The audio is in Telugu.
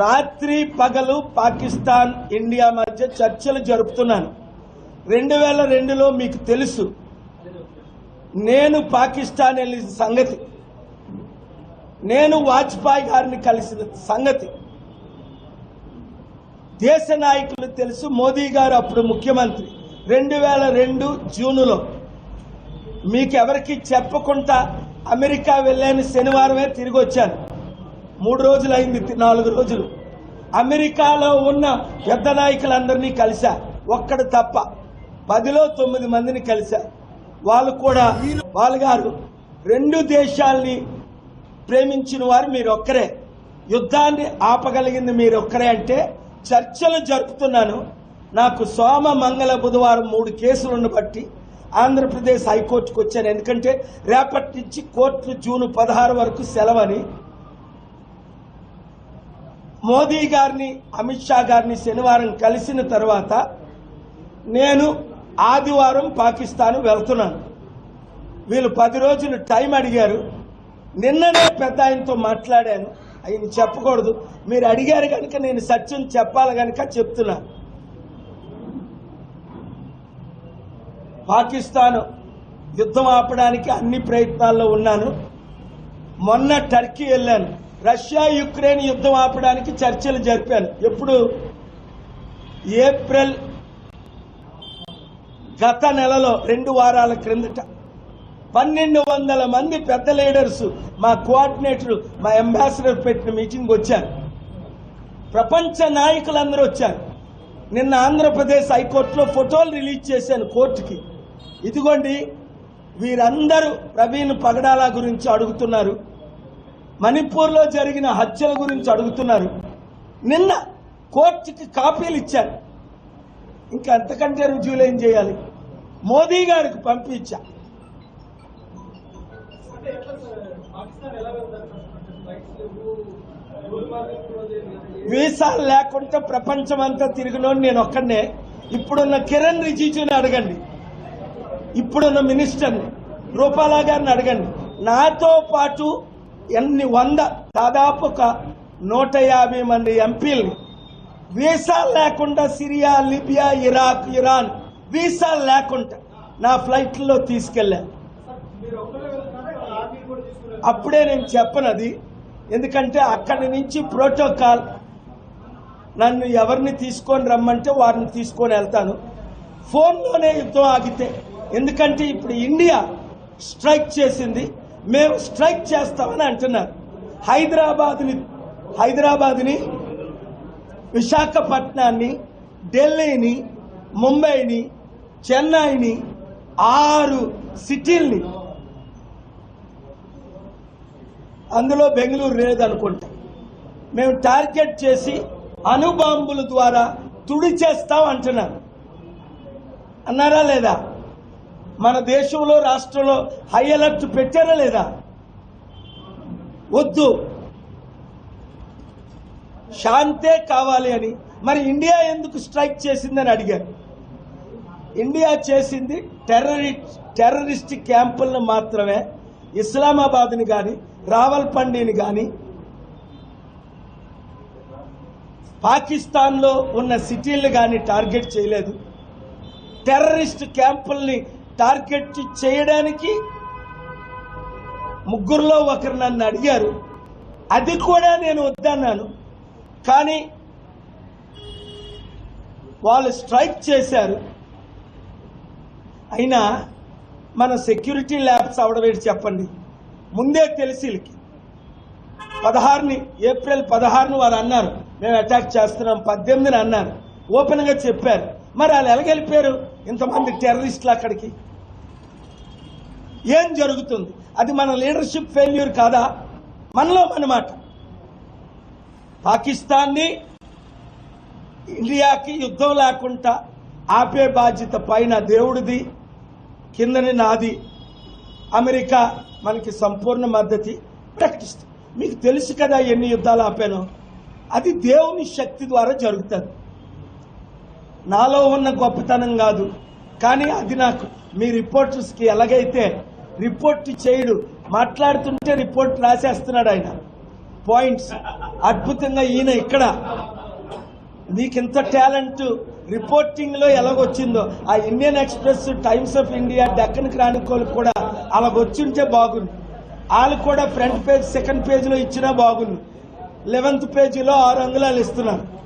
రాత్రి పగలు పాకిస్తాన్ ఇండియా మధ్య చర్చలు జరుపుతున్నాను. రెండు వేల రెండులో మీకు తెలుసు. నేను పాకిస్తాన్ వెళ్ళిన సంగతి. నేను వాజ్పేయి గారిని కలిసిన సంగతి. దేశ నాయకులు తెలుసు మోదీ గారు అప్పుడు ముఖ్యమంత్రి. రెండు వేల రెండు జూనులో మీకెవరికి చెప్పకుండా అమెరికా వెళ్ళాను శనివారమే తిరిగి వచ్చాను. మూడు రోజులు అయింది నాలుగు రోజులు. అమెరికాలో ఉన్న పెద్ద నాయకులందరినీ కలిశా. ఒక్కడు తప్ప. పదిలో తొమ్మిది మందిని కలిశా. వాళ్ళు కూడా వాళ్ళు గారు. రెండు దేశాల్ని ప్రేమించిన వారు మీరు ఒక్కరే యుద్ధాన్ని ఆపగలిగింది మీరు ఒక్కరే అంటే చర్చలు జరుపుతున్నాను. నాకు సోమ మంగళ బుధవారం మూడు కేసులను బట్టి ఆంధ్రప్రదేశ్ హైకోర్టుకు వచ్చాను. ఎందుకంటే రేపటి నుంచి కోర్టు జూన్ పదహారు వరకు సెలవని మోదీ గారిని అమిత్ షా గారిని శనివారం కలిసిన తర్వాత నేను ఆదివారం పాకిస్తాన్ వెళ్తున్నాను. వీళ్ళు పది రోజులు టైం అడిగారు. నిన్ననే పెద్ద ఆయనతో మాట్లాడాను. ఆయన చెప్పకూడదు. మీరు అడిగారు కనుక నేను సత్యం చెప్పాలి కనుక చెప్తున్నా. పాకిస్తాన్ యుద్ధం ఆపడానికి అన్ని ప్రయత్నాల్లో ఉన్నాను. మొన్న టర్కీ వెళ్ళాను. రష్యా యుక్రెయిన్ యుద్ధం ఆపడానికి చర్చలు జరిపాను. ఎప్పుడు? ఏప్రిల్ గత నెలలో రెండు వారాల క్రిందట. పన్నెండు వందల మంది పెద్ద లీడర్స్ మా కోఆర్డినేటర్ మా అంబాసిడర్ పెట్టిన మీటింగ్ వచ్చారు. ప్రపంచ నాయకులందరూ వచ్చారు. నిన్న ఆంధ్రప్రదేశ్ హైకోర్టులో ఫోటోలు రిలీజ్ చేశాను కోర్టుకి. ఇదిగోండి వీరందరూ ప్రవీణ్ పగడాల గురించి అడుగుతున్నారు. మణిపూర్లో జరిగిన హత్యల గురించి అడుగుతున్నారు. నిన్న కోర్టుకి కాపీలు ఇచ్చారు. ఇంకా అంతకంటే రుజువులు ఏం చేయాలి? మోదీ గారికి పంపించా. వీసాలు లేకుంటే ప్రపంచం అంతా తిరిగినోడు నేను ఒక్కడనే. ఇప్పుడున్న కిరణ్ రిజిజుని అడగండి. ఇప్పుడున్న మినిస్టర్ని రూపాలా గారిని అడగండి. నాతో పాటు ఎన్ని వంద దాదాపు ఒక నూట యాభై మంది ఎంపీలు. వీసా లేకుండా Syria Libya Iraq Iran visa లేకుండా నా ఫ్లైట్లో తీసుకెళ్ళాను అప్పుడే నేను చెప్పనది ఎందుకంటే అక్కడి నుంచి ప్రోటోకాల్ నన్ను ఎవరిని తీసుకొని రమ్మంటే వారిని తీసుకొని వెళ్తాను. ఫోన్లోనే యుద్ధం ఆగితే ఎందుకంటే ఇప్పుడు ఇండియా స్ట్రైక్ చేసింది. మేము స్ట్రైక్ చేస్తామని అంటున్నారు. హైదరాబాద్ని హైదరాబాద్ని విశాఖపట్నాన్ని ఢిల్లీని ముంబైని చెన్నైని ఆరు సిటీల్ని అందులో బెంగళూరు లేదనుకుంటా. మేము టార్గెట్ చేసి అణుబాంబుల ద్వారా తుడి చేస్తాం అన్నారా లేదా? మన దేశంలో రాష్ట్రంలో హై అలర్ట్ పెట్టారా లేదా? వద్దు. శాంతే కావాలి అని. మరి ఇండియా ఎందుకు స్ట్రైక్ చేసిందని అడిగారు. ఇండియా చేసింది టెర్రరిస్ట్ టెర్రరిస్ట్ క్యాంపులను మాత్రమే. ఇస్లామాబాద్ని కానీ రావల్పండిని కానీ పాకిస్తాన్లో ఉన్న సిటీలు కానీ టార్గెట్ చేయలేదు. టెర్రరిస్ట్ క్యాంపుల్ని టార్గెట్ చేయడానికి ముగ్గురులో ఒకరు నన్ను అడిగారు. అది కూడా నేను వద్దన్నాను. కానీ వాళ్ళు స్ట్రైక్ చేశారు. అయినా మన సెక్యూరిటీ ల్యాబ్స్ అవడవేటి చెప్పండి? ముందే తెలిసి వీళ్ళకి. పదహారుని ఏప్రిల్ పదహారుని వారు అన్నారు. మేము అటాక్ చేస్తున్నాం. పద్దెనిమిదిని అన్నారు. ఓపెన్గా చెప్పారు. మరి వాళ్ళు ఎలాగెళ్ళిపోయారు? ఇంతమంది టెర్రరిస్టులు అక్కడికి. ఏం జరుగుతుంది? అది మన లీడర్షిప్ ఫెయిల్యూర్ కాదా? మనలో మనమాట పాకిస్తాన్ని ఇండియాకి యుద్ధం లేకుండా ఆపే బాధ్యత పైన దేవుడిది కిందని నాది. అమెరికా మనకి సంపూర్ణ మద్దతు ప్రకటిస్తుంది. మీకు తెలుసు కదా ఎన్ని యుద్ధాలు ఆపానో? అది దేవుని శక్తి ద్వారా జరుగుతుంది. నాలో ఉన్న గొప్పతనం కాదు. కానీ అది నాకు మీ రిపోర్టర్స్కి ఎలాగైతే రిపోర్ట్ చేయడు. మాట్లాడుతుంటే రిపోర్ట్ రాసేస్తున్నాడు ఆయన. పాయింట్స్ అద్భుతంగా ఈయన ఇక్కడ. నీకు టాలెంట్? రిపోర్టింగ్లో ఎలాగొచ్చిందో. ఆ Indian Express Times of India Deccan Chronicle కూడా అలాగొచ్చుంటే బాగుంది వాళ్ళు కూడా ఫ్రంట్ పేజ్ సెకండ్ పేజ్లో ఇచ్చినా బాగుంది లెవెన్త్ పేజీలో ఆరు అంగుళాలు ఇస్తున్నారు.